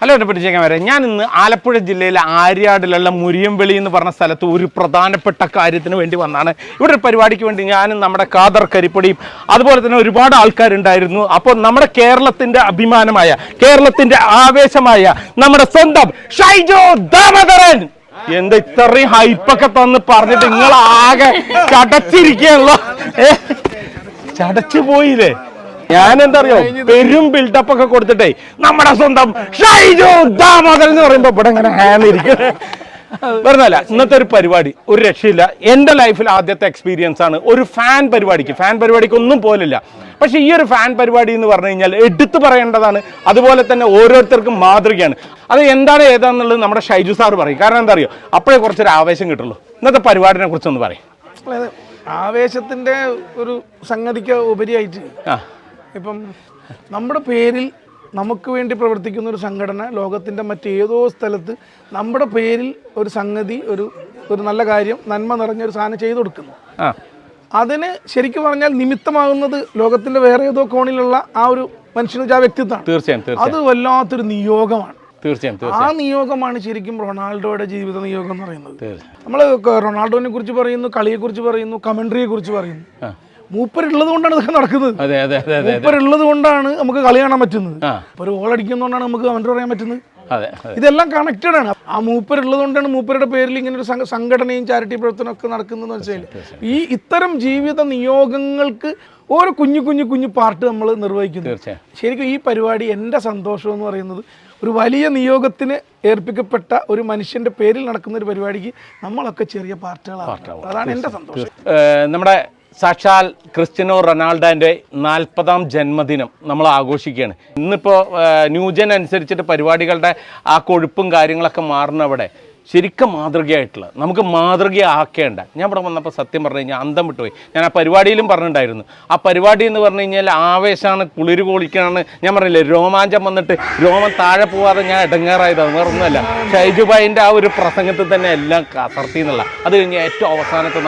Hello എന്റെ പിടിച്ചേക്കാൻ വരാം ഞാൻ ഇന്ന് ആലപ്പുഴ ജില്ലയിലെ ആര്യാടിലുള്ള മുരിയംവെളി എന്ന് പറഞ്ഞ സ്ഥലത്ത് ഒരു പ്രധാനപ്പെട്ട കാര്യത്തിന് വേണ്ടി വന്നാണ്. ഇവിടെ ഒരു പരിപാടിക്ക് വേണ്ടി ഞാനും നമ്മുടെ കാദർ കരിപ്പൊടിയും അതുപോലെ തന്നെ ഒരുപാട് ആൾക്കാരുണ്ടായിരുന്നു. അപ്പോൾ നമ്മുടെ കേരളത്തിന്റെ അഭിമാനമായ കേരളത്തിന്റെ ആവേശമായ നമ്മുടെ സ്വന്തം ഷൈജോ ദാമോദരൻ! എന്താ ഇത്രയും ഹൈപ്പൊക്കെ തന്ന് പറഞ്ഞിട്ട് നിങ്ങൾ ആകെ ചടച്ചിരിക്കുകയാണല്ലോ? ചടച്ചു പോയില്ലേ? ഞാൻ എന്താ അറിയോ പെരും ബിൽഡപ്പ് ഒക്കെ കൊടുത്തിട്ടേ നമ്മുടെ സ്വന്തം ഷൈജു ദാമോദരൻ എന്ന് പറയുമ്പോ ഇവിടെ ഇങ്ങനെ ഹാനിരിക്കും ഇരിക്കുന്നത് പറഞ്ഞല്ല ഇന്നത്തെ ഒരു പരിപാടി ഒരു രക്ഷയില്ല. എന്റെ ലൈഫിൽ ആദ്യത്തെ എക്സ്പീരിയൻസ് ആണ് ഒരു ഫാൻ പരിപാടിക്ക്. ഫാൻ പരിപാടിക്ക് ഒന്നും പോലില്ല. പക്ഷെ ഈ ഒരു ഫാൻ പരിപാടി എന്ന് പറഞ്ഞു കഴിഞ്ഞാൽ എടുത്തു പറയേണ്ടതാണ്. അതുപോലെ തന്നെ ഓരോരുത്തർക്കും മാതൃകയാണ്. അത് എന്താണ് ഏതാന്നുള്ളത് നമ്മുടെ ഷൈജു സാർ പറയും. കാരണം എന്താ അറിയോ അപ്പോഴേ കുറച്ചൊരു ആവേശം കിട്ടുള്ളൂ. ഇന്നത്തെ പരിപാടിനെ കുറിച്ചൊന്ന് പറയും. ആവേശത്തിന്റെ ഒരു സംഗതിക്ക് ഉപരിയായിട്ട് ആ. ഇപ്പം നമ്മുടെ പേരിൽ നമുക്ക് വേണ്ടി പ്രവർത്തിക്കുന്ന ഒരു സംഘടന ലോകത്തിന്റെ മറ്റേതോ സ്ഥലത്ത് നമ്മുടെ പേരിൽ ഒരു സംഗതി ഒരു ഒരു നല്ല കാര്യം നന്മ നിറഞ്ഞ ഒരു സാധനം ചെയ്തു കൊടുക്കുന്നു. അതിന് ശരിക്കും പറഞ്ഞാൽ നിമിത്തമാകുന്നത് ലോകത്തിന്റെ വേറെ ഏതോ കോണിലുള്ള ആ ഒരു മനുഷ്യന് ആ വ്യക്തിത്വമാണ്. തീർച്ചയായും അത് വല്ലാത്തൊരു നിയോഗമാണ്. തീർച്ചയായും ആ നിയോഗമാണ് ശരിക്കും റൊണാൾഡോയുടെ ജീവിത നിയോഗം എന്ന് പറയുന്നത്. നമ്മൾ റൊണാൾഡോനെ കുറിച്ച് പറയുന്നു കളിയെ കുറിച്ച് പറയുന്നു കമൻട്രിയെ കുറിച്ച് പറയുന്നു. മൂപ്പരുള്ളത് കൊണ്ടാണ് ഇതൊക്കെ നടക്കുന്നത്. അതെ അതെ അതെ അതെ മൂപ്പരുള്ളത് കൊണ്ടാണ് നമുക്ക് കളി കാണാൻ പറ്റുന്നത്. ഒരു ഗോൾ അടിക്കുന്നതുകൊണ്ടാണ് നമുക്ക് കമൻട്രി പറയാൻ പറ്റുന്നത്. അതെ ഇതെല്ലാം കണക്റ്റഡ് ആണ്. ആ മൂപ്പരുള്ളത് കൊണ്ടാണ് മൂപ്പരുടെ പേരിൽ ഇങ്ങനെ ഒരു സംഘടനയും ചാരിറ്റി പ്രവർത്തനവും ഒക്കെ നടക്കുന്നതെന്ന് വെച്ചാൽ ഈ ഇത്തരം ജീവിത നിയോഗങ്ങൾക്ക് ഓരോ കുഞ്ഞു കുഞ്ഞു കുഞ്ഞു പാർട്ട് നമ്മൾ നിർവഹിക്കുന്നു. ശരിക്കും ഈ പരിപാടി എന്റെ സന്തോഷം എന്ന് പറയുന്നത് ഒരു വലിയ നിയോഗത്തിന് ഏർപ്പിക്കപ്പെട്ട ഒരു മനുഷ്യന്റെ പേരിൽ നടക്കുന്ന ഒരു പരിപാടിക്ക് നമ്മളൊക്കെ ചെറിയ പാർട്ടുകളാണ്. അതാണ് എന്റെ സന്തോഷം. നമ്മുടെ സാക്ഷാൽ ക്രിസ്ത്യനോ റൊണാൾഡോന്റെ നാൽപ്പതാം ജന്മദിനം നമ്മൾ ആഘോഷിക്കുകയാണ്. ഇന്നിപ്പോൾ ന്യൂജൻ അനുസരിച്ചിട്ട് പരിപാടികളുടെ ആ കൊഴുപ്പും കാര്യങ്ങളൊക്കെ മാറുന്നവിടെ. ശരിക്കും മാതൃകയായിട്ടുള്ള നമുക്ക് മാതൃകയാക്കേണ്ട. ഞാൻ ഇവിടെ വന്നപ്പോൾ സത്യം പറഞ്ഞു കഴിഞ്ഞാൽ അന്തം വിട്ടുപോയി. ഞാൻ ആ പരിപാടിയിലും പറഞ്ഞിട്ടുണ്ടായിരുന്നു. ആ പരിപാടി എന്ന് പറഞ്ഞു കഴിഞ്ഞാൽ ആവേശമാണ് കുളിര് കൊളിക്കാണ്. ഞാൻ പറഞ്ഞില്ലേ രോമാഞ്ചം വന്നിട്ട് രോമം താഴെ പോവാതെ ഞാൻ ഇടങ്ങാറായതാണ് വേറെ ഒന്നുമല്ല. ഷൈജുബായിന്റെ ആ ഒരു പ്രസംഗത്തിൽ തന്നെ എല്ലാം കസർത്തി എന്നുള്ള. അത് കഴിഞ്ഞ് ഏറ്റവും അവസാനത്തെ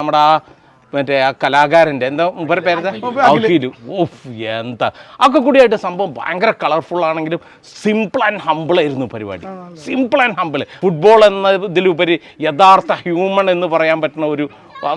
നമ്മുടെ ആ മറ്റേ ആ കലാകാരന്റെ എന്താ മുമ്പേ പേരെന്താ? അഖിലു ഓഫ് എന്താ? ഒക്കെ കൂടിയായിട്ട് സംഭവം ഭയങ്കര കളർഫുൾ ആണെങ്കിലും സിമ്പിൾ ആൻഡ് ഹമ്പിൾ ആയിരുന്നു പരിപാടി. സിമ്പിൾ ആൻഡ് ഹമ്പിൾ ഫുട്ബോൾ എന്നതിലുപരി യഥാർത്ഥ ഹ്യൂമൺ എന്ന് പറയാൻ പറ്റുന്ന ഒരു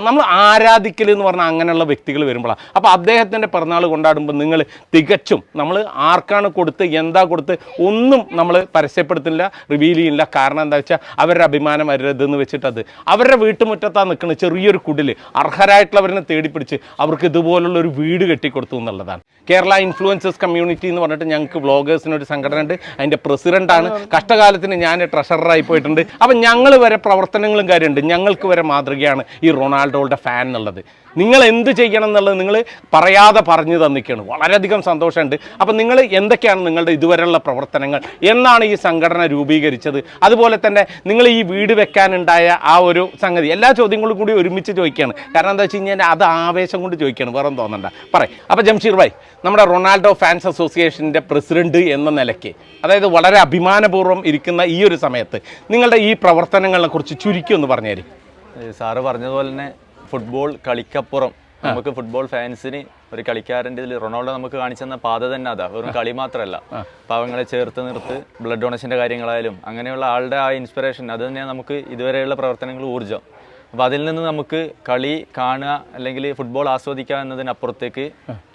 നമ്മൾ ആരാധിക്കൽ എന്ന് പറഞ്ഞാൽ അങ്ങനെയുള്ള വ്യക്തികൾ വരുമ്പോഴാണ് അപ്പോൾ അദ്ദേഹത്തിന്റെ പിറന്നാൾ കൊണ്ടാടുമ്പോൾ നിങ്ങൾ തികച്ചും നമ്മൾ ആർക്കാണ് കൊടുത്ത് എന്താ കൊടുത്ത് ഒന്നും നമ്മൾ പരസ്യപ്പെടുത്തില്ല റിവീൽ ചെയ്യില്ല കാരണം എന്താ വെച്ചാൽ അവരുടെ അഭിമാനം വരരുതെന്ന് വെച്ചിട്ട് അത് അവരുടെ വീട്ടുമുറ്റത്താണ് നിൽക്കുന്ന ചെറിയൊരു കുടിൽ അർഹരായിട്ടുള്ളവരെ തേടിപ്പിടിച്ച് അവർക്ക് ഇതുപോലുള്ള ഒരു വീട് കെട്ടിക്കൊടുത്തു എന്നുള്ളതാണ്. കേരള ഇൻഫ്ലുവൻസേഴ്സ് കമ്മ്യൂണിറ്റി എന്ന് പറഞ്ഞിട്ട് ഞങ്ങൾക്ക് വ്ളോഗേഴ്സിന് ഒരു സംഘടന ഉണ്ട് അതിന്റെ പ്രസിഡന്റാണ് കഷ്ടകാലത്തിന് ഞാൻ ട്രഷററായി പോയിട്ടുണ്ട്. അപ്പം ഞങ്ങൾ വരെ പ്രവർത്തനങ്ങളും കാര്യമുണ്ട്. ഞങ്ങൾക്ക് വരെ മാതൃകയാണ് ഈ റൊണാൾഡോയുടെ ഫാൻ എന്നുള്ളത്. നിങ്ങൾ എന്ത് ചെയ്യണം എന്നുള്ളത് നിങ്ങൾ പറയാതെ പറഞ്ഞു തന്നിക്കുകയാണ് വളരെയധികം സന്തോഷമുണ്ട്. അപ്പം നിങ്ങൾ എന്തൊക്കെയാണ് നിങ്ങളുടെ ഇതുവരെയുള്ള പ്രവർത്തനങ്ങൾ? എന്നാണ് ഈ സംഘടന രൂപീകരിച്ചത്. അതുപോലെ തന്നെ നിങ്ങൾ ഈ വീട് വെക്കാനുണ്ടായ ആ ഒരു സംഗതി. എല്ലാ ചോദ്യങ്ങളും കൂടി ഒരുമിച്ച് ചോദിക്കുകയാണ്. കാരണം എന്താ വെച്ച് കഴിഞ്ഞാൽ അത് ആവേശം കൊണ്ട് ചോദിക്കുകയാണ്. വേറെ തോന്നണ്ട. പറയും. അപ്പോൾ ജംഷീർ ഭായ് നമ്മുടെ റൊണാൾഡോ ഫാൻസ് അസോസിയേഷന്റെ പ്രസിഡന്റ് എന്ന നിലയ്ക്ക് അതായത് വളരെ അഭിമാനപൂർവം ഇരിക്കുന്ന ഈ ഒരു സമയത്ത് നിങ്ങളുടെ ഈ പ്രവർത്തനങ്ങളെ കുറിച്ച് ചുരുക്കി ഒന്ന് പറഞ്ഞു തരും ഏ, സാറ് പറഞ്ഞതുപോലെ തന്നെ ഫുട്ബോൾ കളിക്കപ്പുറം. നമുക്ക് ഫുട്ബോൾ ഫാൻസിന് ഒരു കളിക്കാരന്റെ ഇതിൽ റൊണാൾഡോ നമുക്ക് കാണിച്ചു തന്ന പാത തന്നെ അതാ. വെറും കളി മാത്രമല്ല. പാവങ്ങളെ ചേർത്ത് നിർത്ത് ബ്ലഡ് ഡൊണേഷന്റെ കാര്യങ്ങളായാലും അങ്ങനെയുള്ള ആളുടെ ആ ഇൻസ്പിറേഷൻ അത് തന്നെയാണ് നമുക്ക് ഇതുവരെയുള്ള പ്രവർത്തനങ്ങൾ ഊർജം. അപ്പോൾ അതിൽ നിന്ന് നമുക്ക് കളി കാണുക അല്ലെങ്കിൽ ഫുട്ബോൾ ആസ്വദിക്കുക എന്നതിനപ്പുറത്തേക്ക്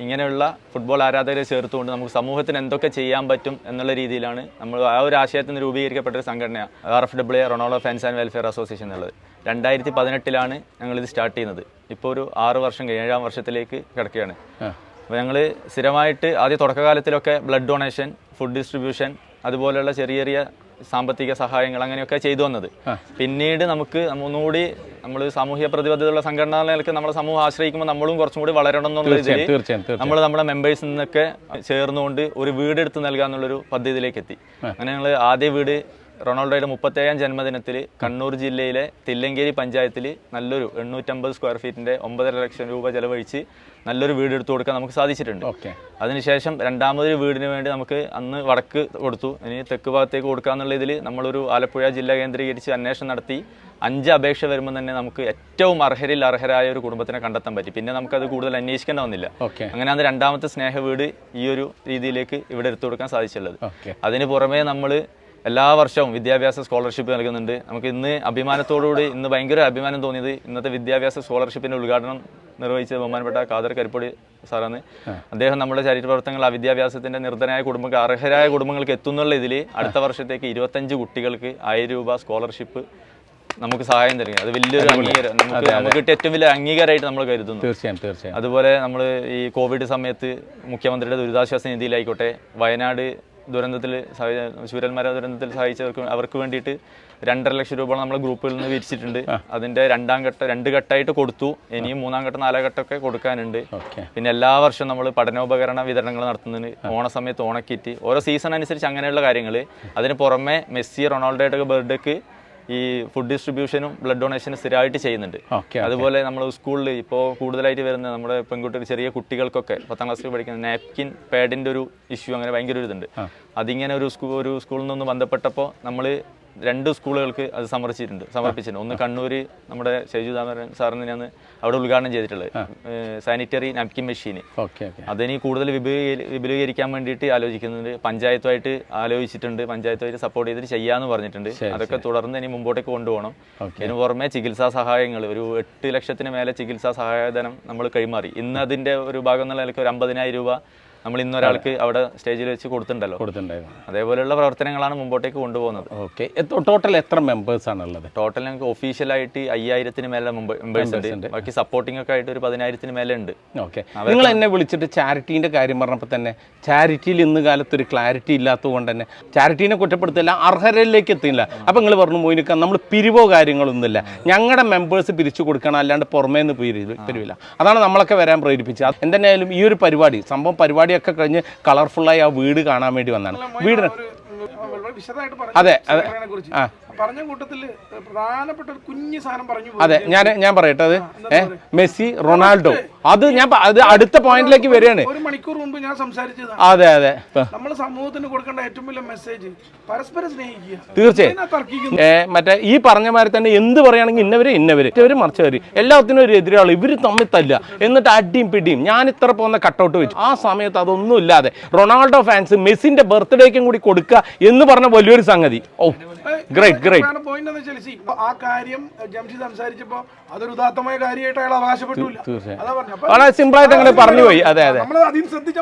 ഇങ്ങനെയുള്ള ഫുട്ബോൾ ആരാധകരെ ചേർത്തുകൊണ്ട് നമുക്ക് സമൂഹത്തിന് എന്തൊക്കെ ചെയ്യാൻ പറ്റും എന്നുള്ള രീതിയിലാണ് നമ്മൾ ആ ഒരു ആശയത്തിൽ നിന്ന് രൂപീകരിക്കപ്പെട്ട ഒരു സംഘടനയാണ് R F W Ronaldo fans and welfare association എന്നുള്ളത്. രണ്ടായിരത്തി പതിനെട്ടിലാണ് ഇത് സ്റ്റാർട്ട് ചെയ്യുന്നത്. ഇപ്പോൾ ഒരു ആറ് വർഷം കഴിഞ്ഞ് ഏഴാം വർഷത്തിലേക്ക് കിടക്കുകയാണ്. അപ്പോൾ ഞങ്ങൾ സ്ഥിരമായിട്ട് ആദ്യ തുടക്കകാലത്തിലൊക്കെ ബ്ലഡ് ഡൊണേഷൻ ഫുഡ് ഡിസ്ട്രിബ്യൂഷൻ അതുപോലെയുള്ള ചെറിയ ചെറിയ സാമ്പത്തിക സഹായങ്ങൾ അങ്ങനെയൊക്കെ ചെയ്തു വന്നത്. പിന്നീട് നമുക്ക് ഒന്നുകൂടി നമ്മൾ സാമൂഹ്യ പ്രതിബദ്ധതയുള്ള സംഘടന നിലയ്ക്ക് നമ്മളെ സമൂഹം ആശ്രയിക്കുമ്പോൾ നമ്മളും കുറച്ചും കൂടി വളരണം എന്നുള്ള തീർച്ചയായും നമ്മൾ നമ്മുടെ മെമ്പേഴ്സിൽ നിന്നൊക്കെ ചേർന്നുകൊണ്ട് ഒരു വീട് എടുത്ത് നൽകാന്നുള്ളൊരു പദ്ധതിയിലേക്ക് എത്തി അങ്ങനെ ഞങ്ങൾ ആദ്യ വീട് റൊണാൾഡോയുടെ മുപ്പത്തേഴാം ജന്മദിനത്തിൽ കണ്ണൂർ ജില്ലയിലെ തില്ലങ്കേരി പഞ്ചായത്തിൽ നല്ലൊരു എണ്ണൂറ്റമ്പത് സ്ക്വയർ ഫീറ്റിന്റെ ഒമ്പതര ലക്ഷം രൂപ ചെലവഴിച്ച് നല്ലൊരു വീട് എടുത്തു കൊടുക്കാൻ നമുക്ക് സാധിച്ചിട്ടുണ്ട്. ഓക്കെ. അതിനുശേഷം രണ്ടാമതൊരു വീടിന് വേണ്ടി നമുക്ക് അന്ന് വടക്ക് കൊടുത്തു. ഇനി തെക്ക് ഭാഗത്തേക്ക് കൊടുക്കാന്നുള്ള ഇതിൽ നമ്മളൊരു ആലപ്പുഴ ജില്ല കേന്ദ്രീകരിച്ച് അന്വേഷണം നടത്തി. അഞ്ച് അപേക്ഷ വരുമ്പോൾ തന്നെ നമുക്ക് ഏറ്റവും അർഹരിൽ അർഹരായ ഒരു കുടുംബത്തിനെ കണ്ടെത്താൻ പറ്റി. പിന്നെ നമുക്കത് കൂടുതൽ അന്വേഷിക്കേണ്ട വന്നില്ല. ഓക്കെ. അങ്ങനെ അത് രണ്ടാമത്തെ സ്നേഹ വീട് ഈ ഒരു രീതിയിലേക്ക് ഇവിടെ എടുത്തു കൊടുക്കാൻ സാധിച്ചുള്ളത്. ഓക്കെ. അതിന് പുറമേ നമ്മൾ എല്ലാ വർഷവും വിദ്യാഭ്യാസ സ്കോളർഷിപ്പ് നൽകുന്നുണ്ട്. നമുക്ക് ഇന്ന് അഭിമാനത്തോടുകൂടി ഇന്ന് ഭയങ്കര അഭിമാനം തോന്നിയത് ഇന്നത്തെ വിദ്യാഭ്യാസ സ്കോളർഷിപ്പിന്റെ ഉദ്ഘാടനം നിർവഹിച്ച ബഹുമാനപ്പെട്ട കാദർ കരിപ്പൊടി സാറാണ്. അദ്ദേഹം നമ്മുടെ ചരിത്ര പ്രവർത്തനങ്ങൾ ആ വിദ്യാഭ്യാസത്തിന്റെ നിർദ്ധനായ കുടുംബങ്ങൾക്ക് അർഹരായ കുടുംബങ്ങൾക്ക് എത്തുന്നുള്ള ഇതിൽ അടുത്ത വർഷത്തേക്ക് ഇരുപത്തഞ്ച് കുട്ടികൾക്ക് ആയിരം രൂപ സ്കോളർഷിപ്പ് നമുക്ക് സഹായം തരുന്നത് അത് വലിയൊരു അംഗീകാരം നമുക്ക് നമുക്ക് കിട്ടിയ ഏറ്റവും വലിയ അംഗീകാരമായിട്ട് നമ്മൾ കരുതുന്നു. തീർച്ചയായും തീർച്ചയായും. അതുപോലെ നമ്മൾ ഈ കോവിഡ് സമയത്ത് മുഖ്യമന്ത്രിയുടെ ദുരിതാശ്വാസ നിധിയിലായിക്കോട്ടെ വയനാട് ദുരന്തത്തിൽ ശൂരന്മാര ദുരന്തത്തിൽ സഹായിച്ചവർക്ക് അവർക്ക് വേണ്ടിയിട്ട് രണ്ടര ലക്ഷം രൂപ നമ്മൾ ഗ്രൂപ്പിൽ നിന്ന് വിരിച്ചിട്ടുണ്ട്. അതിന്റെ രണ്ടാം ഘട്ടം രണ്ട് ഘട്ടമായിട്ട് കൊടുത്തു. ഇനിയും മൂന്നാം ഘട്ടം നാലാം ഘട്ടമൊക്കെ കൊടുക്കാനുണ്ട്. പിന്നെ എല്ലാ വർഷവും നമ്മൾ പഠനോപകരണ വിതരണങ്ങൾ നടത്തുന്നുണ്ട് ഓണ സമയത്ത് ഓണക്കിറ്റ്. ഓരോ സീസൺ അനുസരിച്ച് അങ്ങനെയുള്ള കാര്യങ്ങൾ അതിന് പുറമെ മെസ്സി റൊണാൾഡോയുടെ ബർത്ത്ഡേക്ക് ഈ ഫുഡ് ഡിസ്ട്രിബ്യൂഷനും ബ്ലഡ് ഡൊണേഷനും സ്ഥിരമായിട്ട് ചെയ്യുന്നുണ്ട്. അതുപോലെ നമ്മൾ സ്കൂളിൽ ഇപ്പോൾ കൂടുതലായിട്ട് വരുന്ന നമ്മുടെ പെൺകുട്ടികൾ ചെറിയ കുട്ടികൾക്കൊക്കെ പത്താം ക്ലാസ്സിൽ പഠിക്കുന്ന നാപ്കിൻ പാഡിന്റെ ഒരു ഇഷ്യൂ അങ്ങനെ ഭയങ്കര ഒരു ഇതുണ്ട്. അതിങ്ങനെ ഒരു സ്കൂൾ ഒരു സ്കൂളിൽ നിന്ന് ബന്ധപ്പെട്ടപ്പോൾ നമ്മൾ രണ്ട് സ്കൂളുകൾക്ക് അത് സമർപ്പിച്ചിട്ടുണ്ട് സമർപ്പിച്ചിട്ടുണ്ട്. ഒന്ന് കണ്ണൂർ നമ്മുടെ ഷെജു ദാമരൻ സാറിന് ഞാൻ അവിടെ ഉദ്ഘാടനം ചെയ്തിട്ടുള്ളത്. Sanitary napkin machine okay okay. അതിനി കൂടുതൽ വിപുലീകരി വിപുലീകരിക്കാൻ വേണ്ടിയിട്ട് ആലോചിക്കുന്നുണ്ട്. പഞ്ചായത്തുമായിട്ട് ആലോചിച്ചിട്ടുണ്ട്. പഞ്ചായത്തുമായിട്ട് സപ്പോർട്ട് ചെയ്തിട്ട് ചെയ്യാന്ന് പറഞ്ഞിട്ടുണ്ട്. അതൊക്കെ തുടർന്ന് ഇനി മുമ്പോട്ടേക്ക് കൊണ്ടുപോകണം. ഇതിന് പുറമെ ചികിത്സാ സഹായങ്ങൾ ഒരു എട്ട് ലക്ഷത്തിന് മേലെ ചികിത്സാ സഹായധനം നമ്മൾ കൈമാറി. ഇന്ന് അതിന്റെ ഒരു ഭാഗം എന്നുള്ള നിലയ്ക്ക് ഒരു അമ്പതിനായിരം രൂപ നമ്മൾ ഇന്നൊരാൾക്ക് അവിടെ സ്റ്റേജിൽ വെച്ച് കൊടുത്തിട്ടുണ്ടല്ലോ. കൊടുത്തിട്ടുണ്ടായിരുന്നു. അതേപോലെയുള്ള പ്രവർത്തനങ്ങളാണ് മുമ്പോട്ടേക്ക് കൊണ്ടുപോകുന്നത്. ഓക്കെ ടോട്ടൽ എത്ര മെമ്പേഴ്സ് ആണ് ഉള്ളത് ടോട്ടൽ ഞങ്ങൾക്ക് ഒഫീഷ്യലായിട്ട് അയ്യായിരത്തിന് മേലെ മെമ്പേഴ്സ് ഉണ്ട്. ബാക്കി സപ്പോർട്ടിംഗ് ഒക്കെ ആയിട്ട് ഒരു പതിനായിരത്തിന് മേലെ ഉണ്ട്. ഓക്കെ നിങ്ങൾ എന്നെ വിളിച്ചിട്ട് ചാരിറ്റീന്റെ കാര്യം പറഞ്ഞപ്പോൾ തന്നെ ചാരിറ്റിയിൽ ഇന്ന് കാലത്ത് ഒരു ക്ലാരിറ്റി ഇല്ലാത്തതുകൊണ്ട് തന്നെ ചാരിറ്റീനെ കുറ്റപ്പെടുത്തില്ല അർഹരയിലേക്ക് എത്തില്ല അപ്പം നിങ്ങൾ പറഞ്ഞു മോയിനിക്ക നമ്മൾ പിരിവോ കാര്യങ്ങളൊന്നുമില്ല. ഞങ്ങളുടെ മെമ്പേഴ്സ് പിരിച്ചു കൊടുക്കണം അല്ലാണ്ട് പുറമേ നിന്ന് പിരിവ് പിരിവില്ല. അതാണ് നമ്മളൊക്കെ വരാൻ പ്രേരിപ്പിച്ചത്. എന്തായാലും ഈ ഒരു പരിപാടി സംഭവം പരിപാടിയൊക്കെ കഴിഞ്ഞ് കളർഫുള്ളായി ആ വീട് കാണാൻ വേണ്ടി വന്നാണ് വീടിന് അതെ, അതെ. ആ. പറഞ്ഞ കൂട്ടത്തിൽ പ്രധാനപ്പെട്ട ഒരു കുഞ്ഞു സാധനം പറഞ്ഞു. അതെ ഞാൻ ഞാൻ പറയട്ടെ അത് മെസ്സി റൊണാൾഡോ അത് ഞാൻ അത് അടുത്ത പോയിന്റിലേക്ക് വരികയാണ്. ഒരു മണിക്കൂർ മുമ്പ് ഞാൻ സംസാരിച്ചത് അതെ അതെ നമ്മൾ സമൂഹത്തിന് കൊടുക്കേണ്ട ഏറ്റവും വലിയ മെസ്സേജ് പരസ്പരം സ്നേഹിക്കുക. തീർച്ചയായും. മറ്റേ ഈ പറഞ്ഞ മാതിരി തന്നെ എന്ത് പറയുകയാണെങ്കിൽ ഇന്നവര് ഇന്നവര്. ഇവർ മറിച്ചവര് എല്ലാത്തിനും ഒരു എതിരാളി ഇവർ തമ്മിൽ തല്ല എന്നിട്ട് അടിയും പിടിയും. ഞാൻ ഇത്ര പോകുന്ന കട്ടൗട്ട് വെച്ചു. ആ സമയത്ത് അതൊന്നും ഇല്ലാതെ റൊണാൾഡോ ഫാൻസ് മെസ്സിന്റെ ബർത്ത്ഡേക്കും കൂടി കൊടുക്കുക എന്ന് പറഞ്ഞ വലിയൊരു സംഗതി. ഓ ഗ്രേറ്റ് ഗ്രേറ്റ് പോയിന്റ് എന്ന് വെച്ചാൽ സി ആ കാര്യം ജംഷി സംസാരിച്ചപ്പോ അതൊരു ഉദാത്തമായ കാര്യമായിട്ട് അയാൾ അവകാശപ്പെട്ടില്ല. അതാ പറഞ്ഞു. simple ആയിട്ട് അങ്ങനെ പറഞ്ഞു പോയി. അതെ, അതെ. നമ്മൾ അധികം ശ്രദ്ധിച്ച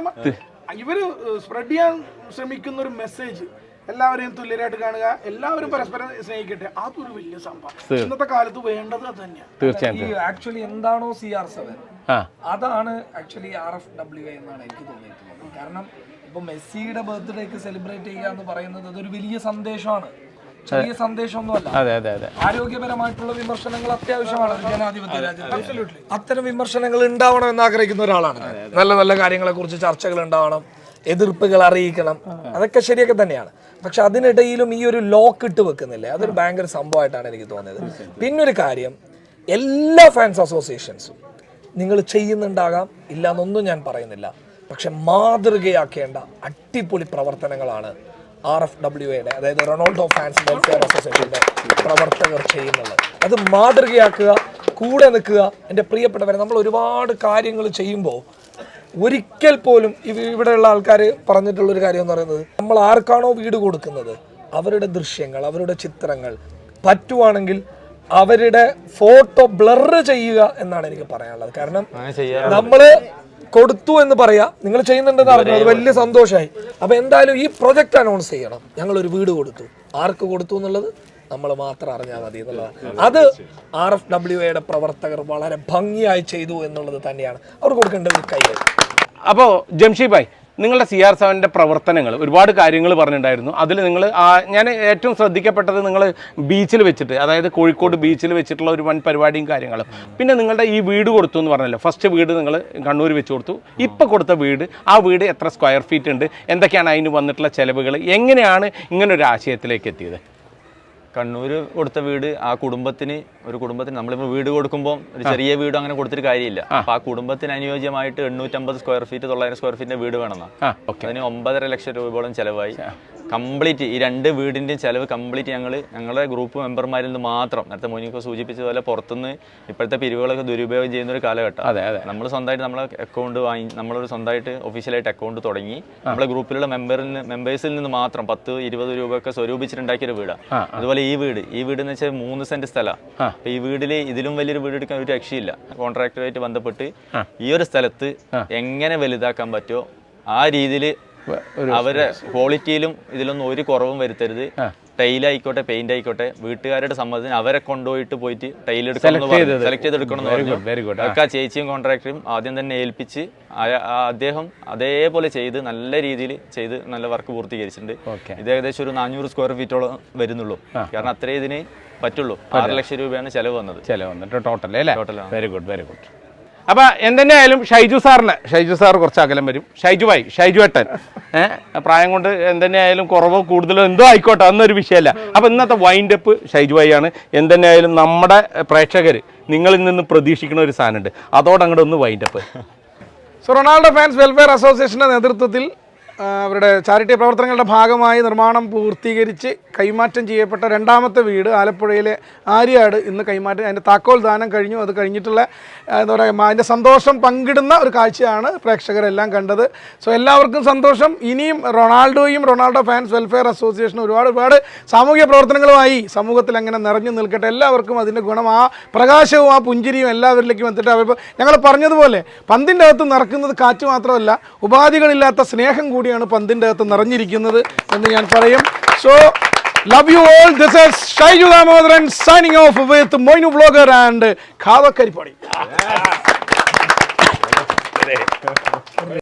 ഇവർ സ്പ്രെഡ് ചെയ്യാൻ ശ്രമിക്കുന്ന ഒരു മെസ്സേജ് എല്ലാവരെയും തുല്യരായിട്ട് കാണുക എല്ലാവരും പരസ്പരം സ്നേഹിക്കട്ടെ അതൊരു വലിയ സംഭവം. ഇന്നത്തെ കാലത്ത് വേണ്ടത് അത് തന്നെയാണ് തീർച്ചയായും ആക്ച്വലി എന്താണോ സി ആർ സെവൻ അതാണ് ആക്ച്വലി ആർ എഫ് ഡബ്ല്യു എന്നാണ് എനിക്ക് തോന്നിയിട്ടുള്ളത്. കാരണം ഇപ്പൊ മെസ്സിയുടെ ബർത്ത്ഡേക്ക് സെലിബ്രേറ്റ് ചെയ്യുക എന്ന് പറയുന്നത് അതൊരു വലിയ സന്ദേശമാണ്. ചെറിയ സന്ദേശമൊന്നുമല്ല. അതെ അതെ അതെ. ആരോഗ്യപരമായിട്ടുള്ള വിമർശനങ്ങൾ അത്യാവശ്യമാണ്. ജനാധിപത്യ രാജ്യത്ത് അത്തരം വിമർശനങ്ങൾ ഉണ്ടാവണം എന്ന് ആഗ്രഹിക്കുന്ന ഒരാളാണ് നല്ല നല്ല കാര്യങ്ങളെ കുറിച്ച് ചർച്ചകൾ ഉണ്ടാവണം എതിർപ്പുകൾ അറിയിക്കണം അതൊക്കെ ശരിയൊക്കെ തന്നെയാണ്. പക്ഷെ അതിനിടയിലും ഈ ഒരു ലോക്ക് ഇട്ട് വെക്കുന്നില്ലേ? അതൊരു ഭയങ്കര സംഭവമായിട്ടാണ് എനിക്ക് തോന്നിയത്. പിന്നൊരു കാര്യം എല്ലാ ഫാൻസ് അസോസിയേഷൻസും നിങ്ങൾ ചെയ്യുന്നുണ്ടാകാം ഇല്ല എന്നൊന്നും ഞാൻ പറയുന്നില്ല. പക്ഷെ മാതൃകയാക്കേണ്ട അടിപൊളി പ്രവർത്തനങ്ങളാണ് ആർ എഫ് ഡബ്ല്യു എയുടെ അതായത് റൊണാൾഡോ ഫാൻസ് വെൽഫെയർ അസോസിയേഷന്റെ പ്രവർത്തകർ ചെയ്യുന്നുള്ളത്. അത് മാതൃകയാക്കുക കൂടെ നിൽക്കുക. എന്റെ പ്രിയപ്പെട്ടവരെ നമ്മൾ ഒരുപാട് കാര്യങ്ങൾ ചെയ്യുമ്പോൾ ഒരിക്കൽ പോലും ഇവ ഇവിടെയുള്ള ആൾക്കാർ പറഞ്ഞിട്ടുള്ളൊരു കാര്യം എന്ന് പറയുന്നത് നമ്മൾ ആർക്കാണോ വീട് കൊടുക്കുന്നത്? അവരുടെ ദൃശ്യങ്ങൾ അവരുടെ ചിത്രങ്ങൾ പറ്റുവാണെങ്കിൽ അവരുടെ ഫോട്ടോ ബ്ലർ ചെയ്യുക എന്നാണ് എനിക്ക് പറയാനുള്ളത്. കാരണം നമ്മൾ കൊടുത്തു എന്ന് പറയാ. നിങ്ങൾ ചെയ്യുന്നുണ്ടെന്ന് അറിഞ്ഞു. അത് വലിയ സന്തോഷമായി അപ്പൊ എന്തായാലും ഈ പ്രൊജക്ട് അനൗൺസ് ചെയ്യണം. ഞങ്ങൾ ഒരു വീട് കൊടുത്തു. ആർക്ക് കൊടുത്തു എന്നുള്ളത് നമ്മൾ മാത്രം അറിഞ്ഞാൽ മതി എന്നുള്ളതാണ്. അത് ആർ എഫ് ഡബ്ല്യു എയുടെ പ്രവർത്തകർ വളരെ ഭംഗിയായി ചെയ്തു എന്നുള്ളത് തന്നെയാണ്. അവർ കൊടുക്കേണ്ട ഒരു കൈ അപ്പോൾ ജംഷി ഭായ് നിങ്ങളുടെ സി ആർ സെവന്റെ പ്രവർത്തനങ്ങൾ ഒരുപാട് കാര്യങ്ങൾ പറഞ്ഞിട്ടുണ്ടായിരുന്നു. അതിൽ നിങ്ങൾ ഞാൻ ഏറ്റവും ശ്രദ്ധിക്കപ്പെട്ടത് നിങ്ങൾ ബീച്ചിൽ വെച്ചിട്ട് അതായത് കോഴിക്കോട് ബീച്ചിൽ വെച്ചിട്ടുള്ള ഒരു വൻ പരിപാടിയും കാര്യങ്ങളും. പിന്നെ നിങ്ങളുടെ ഈ വീട് കൊടുത്തു എന്ന് പറഞ്ഞല്ലോ. ഫസ്റ്റ് വീട് നിങ്ങൾ കണ്ണൂർ വെച്ച് കൊടുത്തു. ഇപ്പോൾ കൊടുത്ത വീട് ആ വീട് എത്ര സ്ക്വയർ ഫീറ്റ് ഉണ്ട്? എന്തൊക്കെയാണ് അതിന് വന്നിട്ടുള്ള ചിലവുകൾ? എങ്ങനെയാണ് ഇങ്ങനെ ഒരു ആശയത്തിലേക്ക് എത്തിയത്? കണ്ണൂർ കൊടുത്ത വീട് ആ കുടുംബത്തിന് ഒരു കുടുംബത്തിന് നമ്മളിപ്പോൾ വീട് കൊടുക്കുമ്പോൾ ഒരു ചെറിയ വീട് അങ്ങനെ കൊടുത്തിട്ട് കാര്യമില്ല. അപ്പൊ ആ കുടുംബത്തിന് അനുയോജ്യമായിട്ട് എണ്ണൂറ്റമ്പത് സ്ക്വയർ ഫീറ്റ് തൊള്ളായിരം സ്ക്വയർ ഫീറ്റിന്റെ വീട് വേണമെന്നാ. അതിന് ഒമ്പതര ലക്ഷം രൂപയോളം ചെലവായി. കംപ്ലീറ്റ് ഈ രണ്ട് വീടിന്റെയും ചെലവ് കംപ്ലീറ്റ് ഞങ്ങൾ ഞങ്ങളുടെ ഗ്രൂപ്പ് മെമ്പർമാരിൽ നിന്ന് മാത്രം നേരത്തെ മോനിക്കോ സൂചിപ്പിച്ചതുപോലെ പുറത്തുനിന്ന് ഇപ്പോഴത്തെ പിരിവുകളൊക്കെ ദുരുപയോഗം ചെയ്യുന്ന ഒരു കാലഘട്ടം. അതെ അതെ. നമ്മൾ സ്വന്തമായിട്ട് നമ്മളെ അക്കൗണ്ട് വാങ്ങി നമ്മളൊരു സ്വന്തമായിട്ട് ഒഫീഷ്യലായിട്ട് അക്കൗണ്ട് തുടങ്ങി നമ്മളെ ഗ്രൂപ്പിലുള്ള മെമ്പറിൽ മെമ്പേഴ്സിൽ നിന്ന് മാത്രം പത്ത് ഇരുപത് രൂപയൊക്കെ ഒക്കെ ഒരു വീടാണ് അതുപോലെ ഈ വീട് ഈ വീട് എന്ന് വെച്ചാൽ മൂന്ന് സെന്റ് സ്ഥലമാണ് അപ്പൊ ഈ വീടിൽ ഇതിലും വലിയൊരു വീട് എടുക്കാൻ ഒരു രക്ഷയില്ല. കോൺട്രാക്ടറുമായിട്ട് ബന്ധപ്പെട്ട് ഈ ഒരു സ്ഥലത്ത് എങ്ങനെ വലുതാക്കാൻ പറ്റുമോ ആ രീതിയിൽ അവരെ ക്വാളിറ്റിയിലും ഇതിലൊന്നും ഒരു കുറവും വരുത്തരുത്. ടൈൽ ആയിക്കോട്ടെ പെയിന്റ് ആയിക്കോട്ടെ വീട്ടുകാരുടെ സമ്മതത്തിന് അവരെ കൊണ്ടുപോയിട്ട് പോയിട്ട് ടൈൽ എടുക്കണം സെലക്ട് ചെയ്തെടുക്കണം അതൊക്കെ ആ ചേച്ചിയും കോൺട്രാക്ടറും ആദ്യം തന്നെ ഏൽപ്പിച്ച് അദ്ദേഹം അതേപോലെ ചെയ്ത് നല്ല രീതിയിൽ ചെയ്ത് നല്ല വർക്ക് പൂർത്തീകരിച്ചിട്ടുണ്ട്. ഇത് ഏകദേശം ഒരു നാനൂറ് സ്ക്വയർ ഫീറ്റോളം വരുന്നുള്ളൂ. കാരണം അത്രേ ഇതിന് പറ്റുള്ളൂ. ആറ് ലക്ഷം രൂപയാണ് ചെലവ് വന്നത്. ചെലവ് വന്നിട്ട് ടോട്ടൽ അല്ലേ? Total very good very good അപ്പൊ എന്തെന്നായാലും ഷൈജു സാറിന് ഷൈജു സാർ കുറച്ച് അകലം വരും. ഷൈജു ആയി ഷൈജു ഏട്ടൻ. ഏഹ് പ്രായം കൊണ്ട് എന്തെന്നായാലും കുറവോ കൂടുതലോ എന്തോ ആയിക്കോട്ടെ അന്നൊരു വിഷയമല്ല. അപ്പൊ ഇന്നത്തെ വൈൻഡ് അപ്പ് ഷൈജു ആയാണ് ആണ് എന്തെന്നായാലും നമ്മുടെ പ്രേക്ഷകർ നിങ്ങളിൽ നിന്ന് പ്രതീക്ഷിക്കുന്ന ഒരു സാധനമുണ്ട്. അതോടങ്ങോട്ട് ഒന്ന് wind up so Ronaldo fans welfare അസോസിയേഷന്റെ നേതൃത്വത്തിൽ അവരുടെ ചാരിറ്റി പ്രവർത്തനങ്ങളുടെ ഭാഗമായി നിർമ്മാണം പൂർത്തീകരിച്ച് കൈമാറ്റം ചെയ്യപ്പെട്ട രണ്ടാമത്തെ വീട് ആലപ്പുഴയിലെ ആര്യാട് ഇന്ന് കൈമാറ്റം അതിന്റെ താക്കോൽ ദാനം കഴിഞ്ഞു. അത് കഴിഞ്ഞിട്ടുള്ള എന്താ പറയുക അതിന്റെ സന്തോഷം പങ്കിടുന്ന ഒരു കാഴ്ചയാണ് പ്രേക്ഷകരെല്ലാം കണ്ടത്. സോ എല്ലാവർക്കും സന്തോഷം. ഇനിയും റൊണാൾഡോയും റൊണാൾഡോ ഫാൻസ് വെൽഫെയർ അസോസിയേഷനും ഒരുപാട് ഒരുപാട് സാമൂഹിക പ്രവർത്തനങ്ങളുമായി സമൂഹത്തിൽ അങ്ങനെ നിറഞ്ഞു നിൽക്കട്ടെ. എല്ലാവർക്കും അതിന്റെ ഗുണം ആ പ്രകാശവും ആ പുഞ്ചിരിയും എല്ലാവരിലേക്കും എത്തിയിട്ട് അവർ ഞങ്ങൾ പറഞ്ഞതുപോലെ പന്തിന്റെ അകത്ത് നിറക്കുന്നത് കാറ്റ് മാത്രമല്ല ഉപാധികളില്ലാത്ത സ്നേഹം കൂടിയാണ് പന്തിന്റെ അകത്ത് നിറഞ്ഞിരിക്കുന്നത് എന്ന് ഞാൻ പറയും. So love you all this Shaiju Damodaran signing off with Moinu blogger and Khavakkarippadi